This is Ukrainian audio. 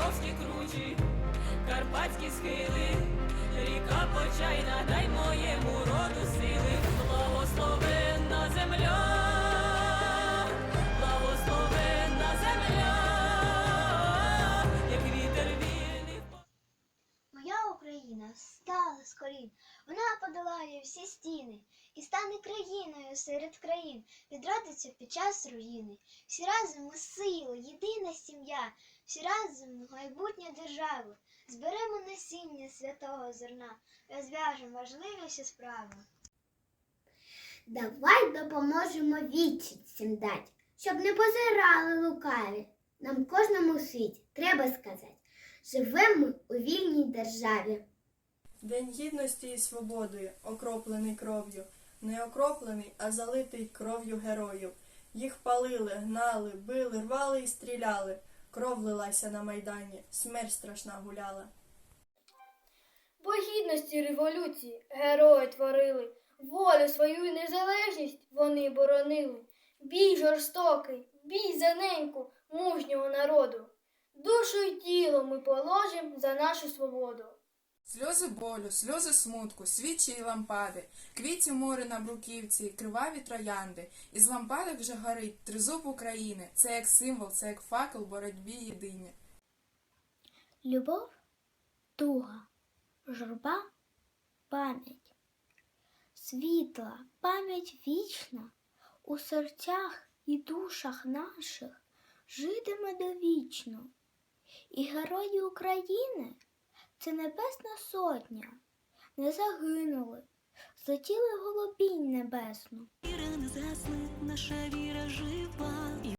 Дніпровські кручі, карпатські схили, ріка почайна, дай моєму роду сили, благословенна земля, благословенна земля, як вітер вільний. Моя Україна стала з колін, вона подолає всі стіни. І стане країною серед країн, відродиться під час руїни. Всі разом ми сила, єдина сім'я всі разом майбутнє держави. Зберемо насіння святого зерна, розв'яжемо важливіші справи. Давай допоможемо відчить всім дать, щоб не позирали лукаві. Нам кожному в світі треба сказати, живемо у вільній державі. День гідності і свободи, окроплений кров'ю, не окроплений, а залитий кров'ю героїв. Їх палили, гнали, били, рвали і стріляли. Кров лилася на майдані, смерть страшна гуляла. Бо гідності революції герої творили, волю свою і незалежність вони боронили. Бій жорстокий, бій за неньку мужнього народу. Душу й тіло ми положим за нашу свободу. Сльози болю, сльози смутку, свічі й лампади, квітів море на бруківці, криваві троянди. Із лампадок вже горить тризуб України. Це як символ, це як факел боротьбі єдині. Любов, туга, журба, пам'ять. Світла, пам'ять вічна у серцях і душах наших житиме довічно. І герої України це небесна сотня, не загинули, злетіли голубінь небесну. Віра не згасне, наша віра жива.